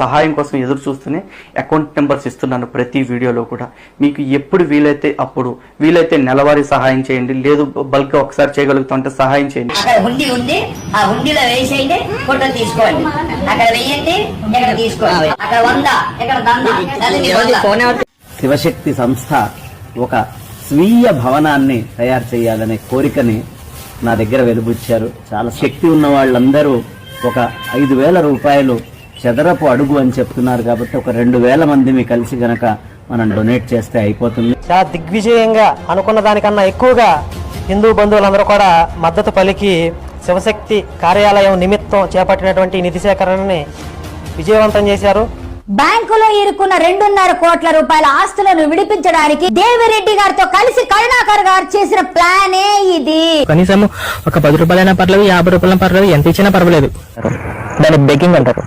సహాయం కోసం ఎదురు చూస్తూనే అకౌంట్ నెంబర్స్ ఇస్తున్నాను ప్రతి వీడియోలో కూడా. మీకు ఎప్పుడు వీలైతే అప్పుడు వీలైతే నెలవారీ సహాయం చేయండి లేదు బల్క్ ఒకసారి చేయగలుగుతుంటే సహాయం చేయండి. అక్కడ హుండీ ఉంది ఆ హుండీలో వేసేయండి ఫోటో తీసుకోండి. అక్కడ వెయ్యండి ఇక్కడ తీసుకోండి. అక్కడ వంద ఇక్కడ దంద చదివి వంద. శివశక్తి సంస్థ ఒక స్వీయ భవనాన్ని తయారు చేయాలనే కోరికని నా దగ్గర వెలుబుచ్చారు. చాలా శక్తి ఉన్న వాళ్ళందరూ ఒక ఐదు వేల రూపాయలు చదరపు అడుగు అని చెప్తున్నారు కాబట్టి ఒక రెండు వేల మందిని కలిసి గనక మనం డొనేట్ చేస్తే అయిపోతుంది. చాలా దిగ్విజయంగా అనుకున్న దానికన్నా ఎక్కువగా హిందూ బంధువులందరూ కూడా మద్దతు పలికి శివశక్తి కార్యాలయం నిమిత్తం చేపట్టినటువంటి నిధి సేకరణని విజయవంతం చేశారు. బ్యాంకులో ఇరుకున్న రెండున్నర కోట్ల రూపాయల ఆస్తులను విడిపించడానికి దేవిరెడ్డి గారితో కలిసి కరుణాకర్ గారు చేసిన ప్లానే ఇది. కనీసం ఒక పది రూపాయలైనా పర్లేదు యాభై రూపాయలైనా పర్లేదు ఎంత ఇచ్చినా పర్వాలేదు. దాన్ని బెగ్గింగ్ అంటారు.